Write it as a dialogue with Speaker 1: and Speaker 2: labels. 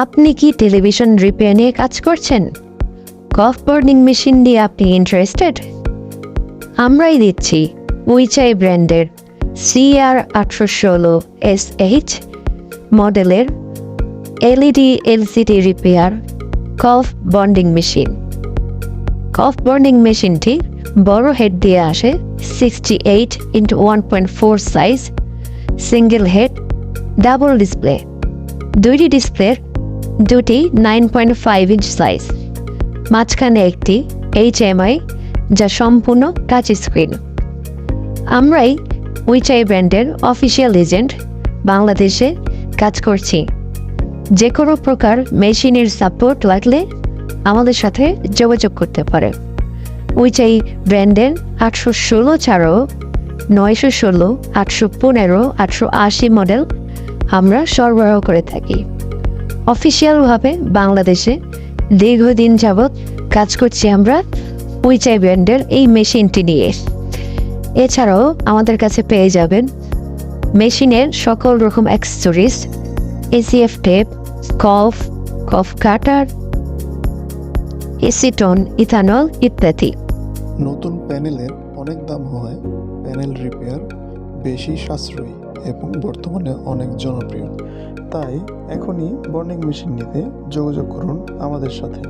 Speaker 1: আপনি কি television repair নিয়ে কাজ করছেন? কফ বার্নিং মেশিন দিয়ে আপনি ইন্টারেস্টেড আমরাই দিচ্ছি। উইচাই ব্র্যান্ডের সিআর আটশো ষোলো এস এইচ মডেলের LED LCD repair COF bonding machine. COF burning মেশিনটি বড় হেড দিয়ে আসে sixty eight into one point four size single head double display দুইটি ডিসপ্লের দুটি nine point five inch size মাঝখানে একটি এইচএমআই যা সম্পূর্ণ টাচ স্ক্রিন আমরাই উইচাই ব্র্যান্ডের অফিসিয়াল এজেন্ট বাংলাদেশে কাজ করছি। যে কোনো প্রকার মেশিনের সাপোর্ট লাগলে আমাদের সাথে যোগাযোগ করতে পারে। উইচাই ব্র্যান্ডের আটশো ষোলো ছাড়াও নয়শো ষোলো, আটশো পনেরো, আটশো আশি মডেল আমরা সরবরাহ করে থাকি। অফিসিয়ালভাবে বাংলাদেশে দীর্ঘদিন যাবৎ কাজ করছি আমরা উইচাই ব্র্যান্ডের এই মেশিনটি নিয়ে। এছাড়াও আমাদের কাছে পেয়ে যাবেন মেশিনের সকল রকম accessories ACF tape COF COF cutter acetone ethanol ইত্যাদি।
Speaker 2: নতুন প্যানেলের অনেক দাম হয় প্যানেল রিপেয়ার। বেশি সাশ্রয়ী এবং বর্তমানে অনেক জনপ্রিয়। তাই এখনই বর্নিং মেশিন নিতে যোগাযোগ করুন আমাদের সাথে।